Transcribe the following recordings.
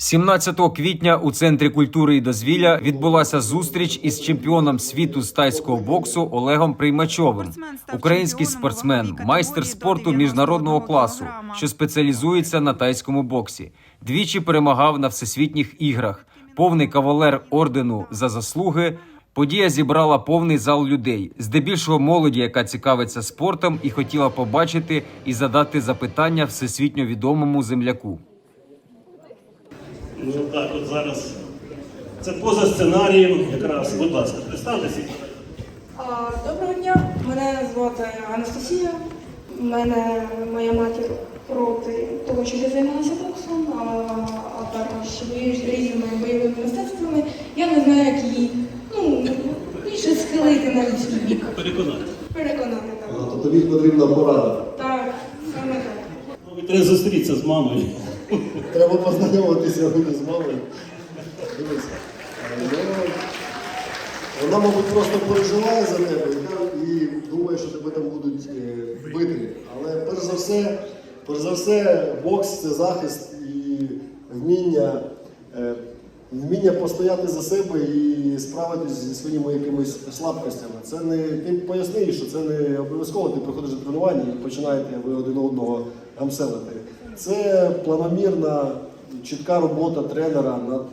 17 квітня у центрі культури і дозвілля відбулася зустріч із чемпіоном світу з тайського боксу Олегом Приймачовим. Український спортсмен, майстер спорту міжнародного класу, що спеціалізується на тайському боксі. Двічі перемагав на всесвітніх іграх. Повний кавалер ордену за заслуги. Подія зібрала повний зал людей, здебільшого молоді, яка цікавиться спортом і хотіла побачити і задати запитання всесвітньо відомому земляку. Ну так, от зараз. Це поза сценарієм якраз. Будь ласка, представтеся. Доброго дня, мене звати Анастасія. У мене моя матір проти того, щоб я займалася боксом, а, а також різними бойовими мистецтвами. Я не знаю, як її ну, більше схилити на людський бік. Переконати. Переконати А, так. то тобі потрібна порада. Так, саме так. Ви треба зустрітися з мамою. Треба познайомитися з мамою. Ну, Вона, мабуть, просто переживає за тебе і думає, що тебе там будуть е, бити. Але перш за все, перш за все, бокс це захист і вміння, е, вміння постояти за себе і справитись зі своїми якимись слабкостями. Це не ти поясни, що це не обов'язково. Ти приходиш до тренування і починаєте ви один одного гамселити. Це планомірна, чітка робота тренера над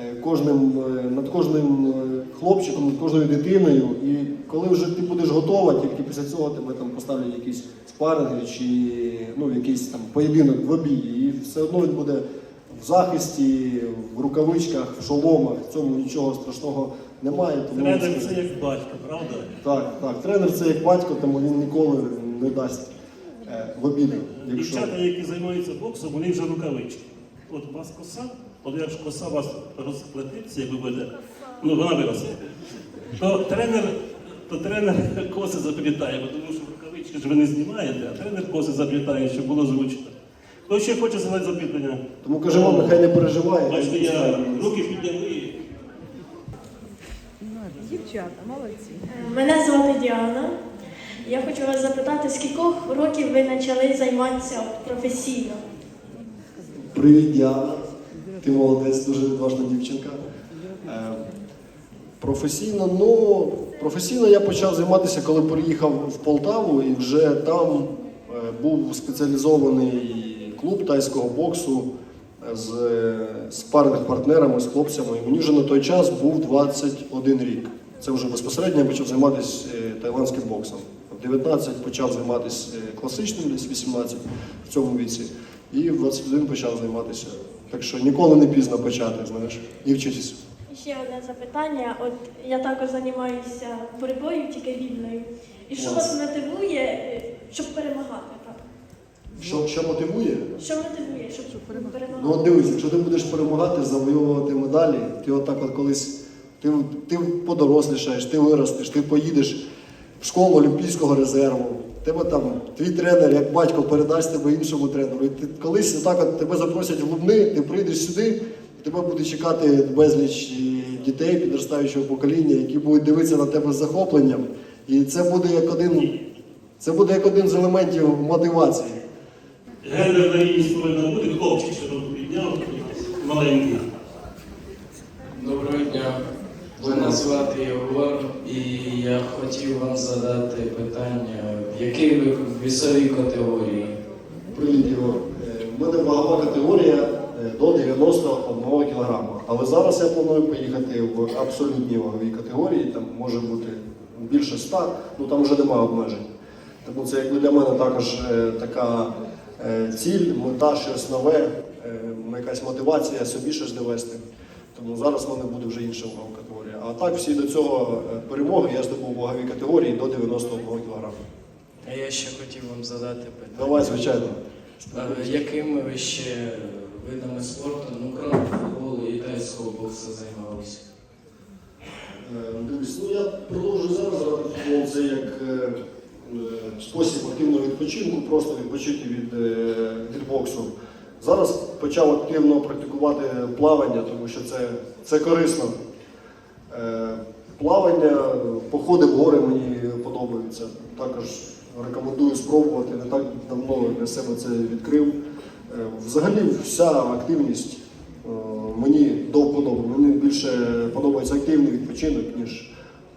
е, кожним, е, над кожним е, хлопчиком, над кожною дитиною. І коли вже ти будеш готова, тільки після цього тебе там поставлять якісь спаринги чи ну, якийсь там поєдинок в обій. І все одно він буде в захисті, в рукавичках, в шоломах. В цьому нічого страшного немає. Тому Тренер це як батько, правда? так, так. Тренер це як батько, тому він ніколи не дасть в обіду. Якщо... Дівчата, які займаються боксом, вони вже рукавички. От у вас коса, от якщо коса вас розплетиться, як ви будете, ну вона виросте, то тренер, то тренер коси заплітає, бо тому що рукавички ж ви не знімаєте, а тренер коси заплітає, щоб було зручно. Хто ще хоче задати запитання? Тому каже, вам нехай не переживає. Бачите, я руки підняли. Дівчата, молодці. Мене звати Діана. Я хочу вас запитати, з кількох років ви почали займатися професійно? Привіт, Діана. Ти молодець, дуже відважна дівчинка. Е, Професійно, ну, професійно я почав займатися, коли переїхав в Полтаву, і вже там е, був спеціалізований клуб тайського боксу е, з спарних партнерами, з хлопцями. І мені вже на той час був 21 рік. Це вже безпосередньо я почав займатися тайландським боксом. В 19 почав займатися е, класичним, десь 18 в цьому віці. І в 21 почав займатися. Так що ніколи не пізно почати, знаєш, і вчитися. І ще одне запитання. От я також займаюся боротьбою, тільки вільною. І що вас мотивує, е, щоб перемагати? Так? Що, що мотивує? Що мотивує, щоб перемагати? Ну от дивись, якщо ти будеш перемагати, завоювати медалі, ти отак от колись ти, ти подорослішаєш, ти виростеш, ти поїдеш школу Олімпійського резерву. Тебе там твій тренер, як батько, передасть тебе іншому тренеру. І ти колись отак от тебе запросять в Лубни, ти прийдеш сюди, і тебе буде чекати безліч дітей підростаючого покоління, які будуть дивитися на тебе з захопленням. І це буде як один, це буде як один з елементів мотивації. Гендерна рівність повинна бути, хлопчик що підняв, маленький. Мене звати Єгор, і я хотів вам задати питання, в якій ви вісовій категорії? Привіт, Ігор. Е, В мене вагова категорія е, до 91 кг. Але зараз я планую поїхати в абсолютній ваговій категорії, там може бути більше 100, ну там вже немає обмежень. Тому це якби для мене також е, така е, ціль, мета, щось нове, е, якась мотивація собі щось довести. Тому зараз в мене буде вже інша категорія. А так всі до цього е, перемоги я здобув в ваговій категорії до 91 кг. А я ще хотів вам задати питання. Давай, звичайно. Якими ви ще видами спорту, ну крім футболу і тайського боксу займалися? Е, Дивись, ну я продовжую зараз грати футбол. Це як е, е, спосіб активного відпочинку, просто відпочити від, е, від боксу. Зараз почав активно практикувати плавання, тому що це, це корисно. Е, Плавання, походи в гори мені подобаються. Також рекомендую спробувати. Не так давно для себе це відкрив. Е, Взагалі вся активність Е, Мені до вподоби. Мені більше подобається активний відпочинок, ніж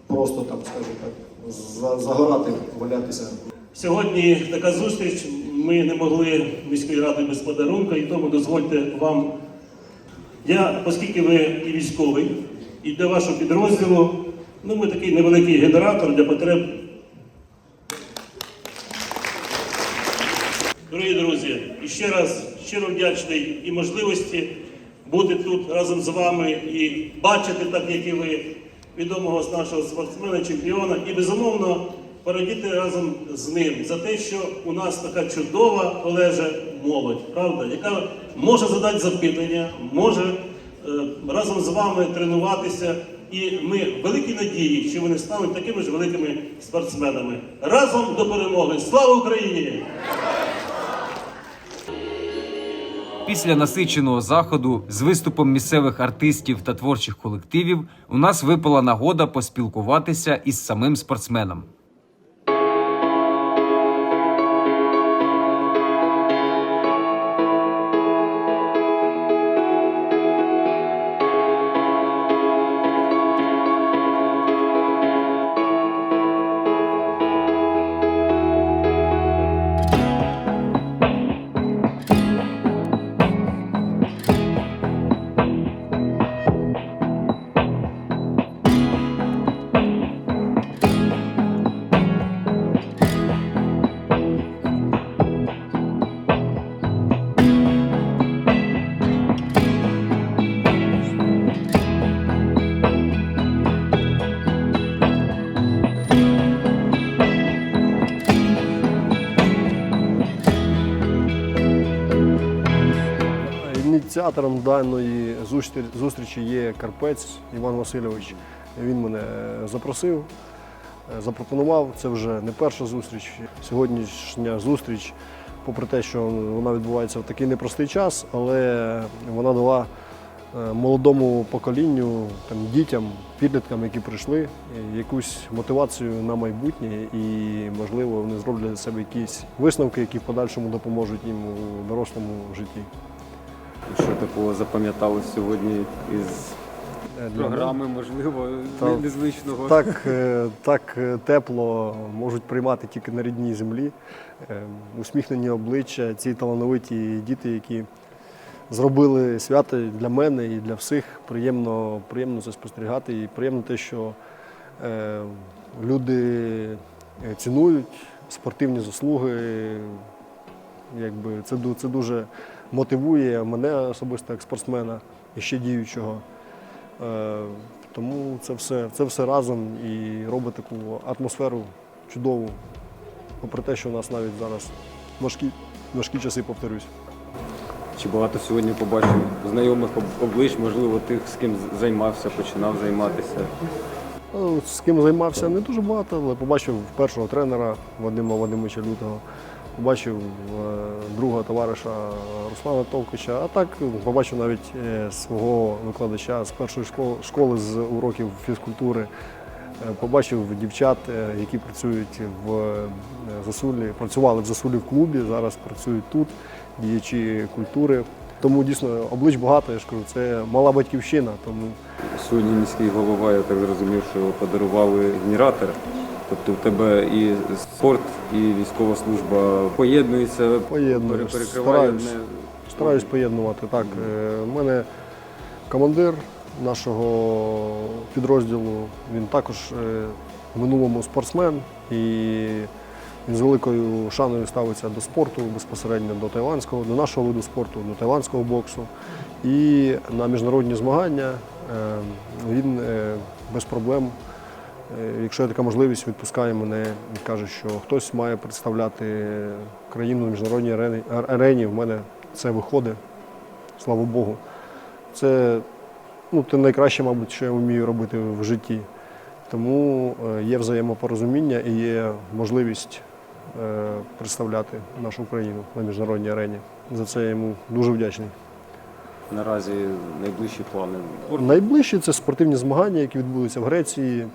просто там, скажімо так, загорати, валятися. Сьогодні така зустріч. Ми не могли міської ради без подарунка, і тому дозвольте вам. Я, оскільки ви і військовий, і для вашого підрозділу, ну ми такий невеликий генератор для потреб. Дорогі друзі, і ще раз щиро вдячний і можливості бути тут разом з вами і бачити, так як і ви, відомого з нашого спортсмена, чемпіона, і безумовно порадіти разом з ним за те, що у нас така чудова Олеже молодь, правда, яка може задати запитання, може разом з вами тренуватися. І ми в великій надії, що вони стануть такими ж великими спортсменами. Разом до перемоги! Слава Україні! Після насиченого заходу з виступом місцевих артистів та творчих колективів у нас випала нагода поспілкуватися із самим спортсменом. Ініціатором даної зустрічі є Карпець Іван Васильович. Він мене запросив, е, запропонував. Це вже не перша зустріч. Сьогоднішня зустріч, попри те, що вона відбувається в такий непростий час, але вона дала е, молодому поколінню, там, дітям, підліткам, які прийшли, е, якусь мотивацію на майбутнє і, можливо, вони зроблять для себе якісь висновки, які в подальшому допоможуть їм у дорослому житті. Що такого запам'яталось сьогодні із програми, можливо, Та- незвичного? Так, е, так е, тепло можуть приймати тільки на рідній землі. Е, Усміхнені обличчя, ці талановиті діти, які зробили свято для мене і для всіх. Приємно, приємно це спостерігати. І приємно те, що е, люди цінують спортивні заслуги. Якби це, це дуже мотивує мене особисто як спортсмена і ще діючого. Е, Тому це все, це все разом і робить таку атмосферу чудову, попри те, що у нас навіть зараз важкі, важкі часи, повторюсь. Чи багато сьогодні побачив знайомих об- облич, можливо, тих, з ким займався, починав займатися? Ну, З ким займався не дуже багато, але побачив першого тренера Вадима Вадимовича Лютого, побачив е, другого товариша Руслана Товкича, а так побачив навіть е, свого викладача з першої школи, з уроків фізкультури. Е, Побачив дівчат, які працюють в Засулі, працювали в Засулі в клубі, зараз працюють тут, діячі культури. Тому дійсно облич багато, я ж кажу, це мала батьківщина. Тому Сьогодні міський голова, я так зрозумів, що подарували генератор. Тобто в тебе і спорт, і військова служба поєднуються, Поєдную, стараюсь. Стараюсь поєднувати. Так, е, у мене командир нашого підрозділу, він також е, в минулому спортсмен і він з великою шаною ставиться до спорту безпосередньо до тайландського, до нашого виду спорту, до тайландського боксу. І на міжнародні змагання е, він е, без проблем Е, Якщо є така можливість, відпускає мене і каже, що хтось має представляти країну на міжнародній арені. арені. В мене це виходить, слава Богу. Це ну, те найкраще, мабуть, що я вмію робити в житті. Тому е, є взаємопорозуміння і є можливість е, представляти нашу країну на міжнародній арені. За це я йому дуже вдячний. Наразі найближчі плани. Найближчі це спортивні змагання, які відбудуться в Греції е,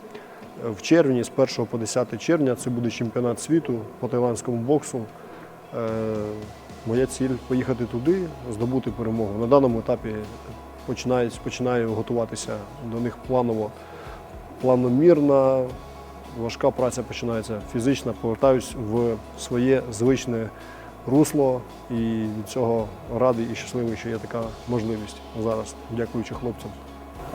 в червні, з 1 по 10 червня. Це буде чемпіонат світу по тайландському боксу. Е, Моя ціль поїхати туди, здобути перемогу. На даному етапі починаю, починаю готуватися до них планово, планомірно. Важка праця починається фізична, повертаюсь в своє звичне русло і від цього радий і щасливий, що є така можливість зараз, дякуючи хлопцям.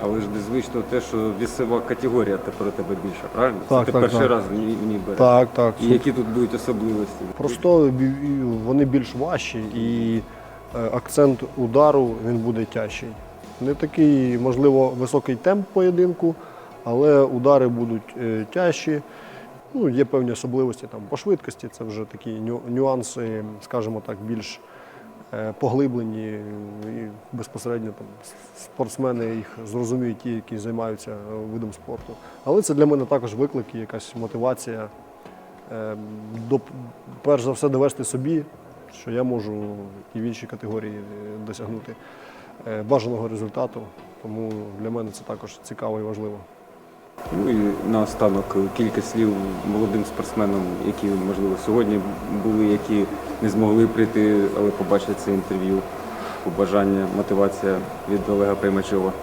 Але ж незвично те, що вісова категорія тепер у тебе більша, правильно? Так, Це ти так, перший так. раз в ній, в ній береш. Так, так. І які тут будуть особливості? Просто бі- і вони більш важчі і е, акцент удару він буде тяжчий. Не такий, можливо, високий темп поєдинку, але удари будуть е, тяжчі. Ну, є певні особливості там, по швидкості, це вже такі ню- нюанси, скажімо так, більш поглиблені. І безпосередньо там, спортсмени їх зрозуміють ті, які займаються е, видом спорту. Але це для мене також виклик і якась мотивація. Е, до, перш за все довести собі, що я можу і в іншій категорії е, досягнути е, бажаного результату. Тому для мене це також цікаво і важливо. Ну і наостанок кілька слів молодим спортсменам, які, можливо, сьогодні були, які не змогли прийти, але побачать це інтерв'ю. Побажання, мотивація від Олега Приймачова.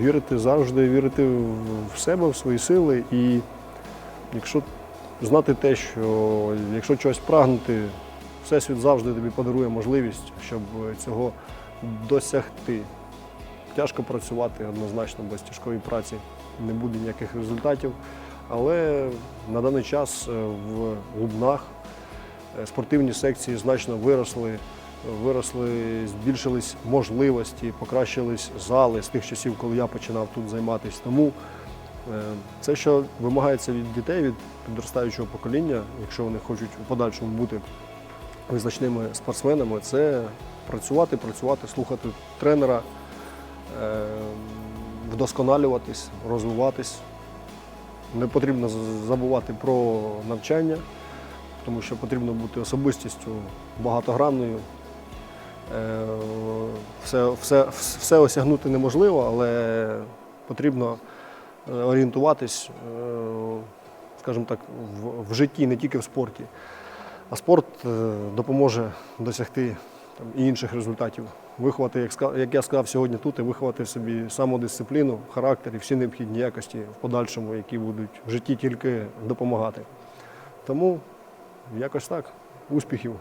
Вірити завжди, вірити в себе, в свої сили. І якщо знати те, що якщо чогось прагнути, Всесвіт завжди тобі подарує можливість, щоб цього досягти. Тяжко працювати однозначно, без тяжкої праці не буде ніяких результатів. Але на даний час е, в Лубнах е, спортивні секції значно виросли, виросли, збільшились можливості, покращились зали з тих часів, коли я починав тут займатися. Тому е, це, що вимагається від дітей, від підростаючого покоління, якщо вони хочуть у подальшому бути визначними спортсменами, це працювати, працювати, слухати тренера, вдосконалюватись, розвиватись. Не потрібно забувати про навчання, тому що потрібно бути особистістю багатогранною. Е, Все, все, все осягнути неможливо, але потрібно е, орієнтуватись, е, скажімо так, в, в житті, не тільки в спорті. А спорт допоможе досягти там, і інших результатів. Виховати, як, я сказав сьогодні тут, і виховати собі самодисципліну, характер і всі необхідні якості в подальшому, які будуть в житті тільки допомагати. Тому якось так. Успіхів!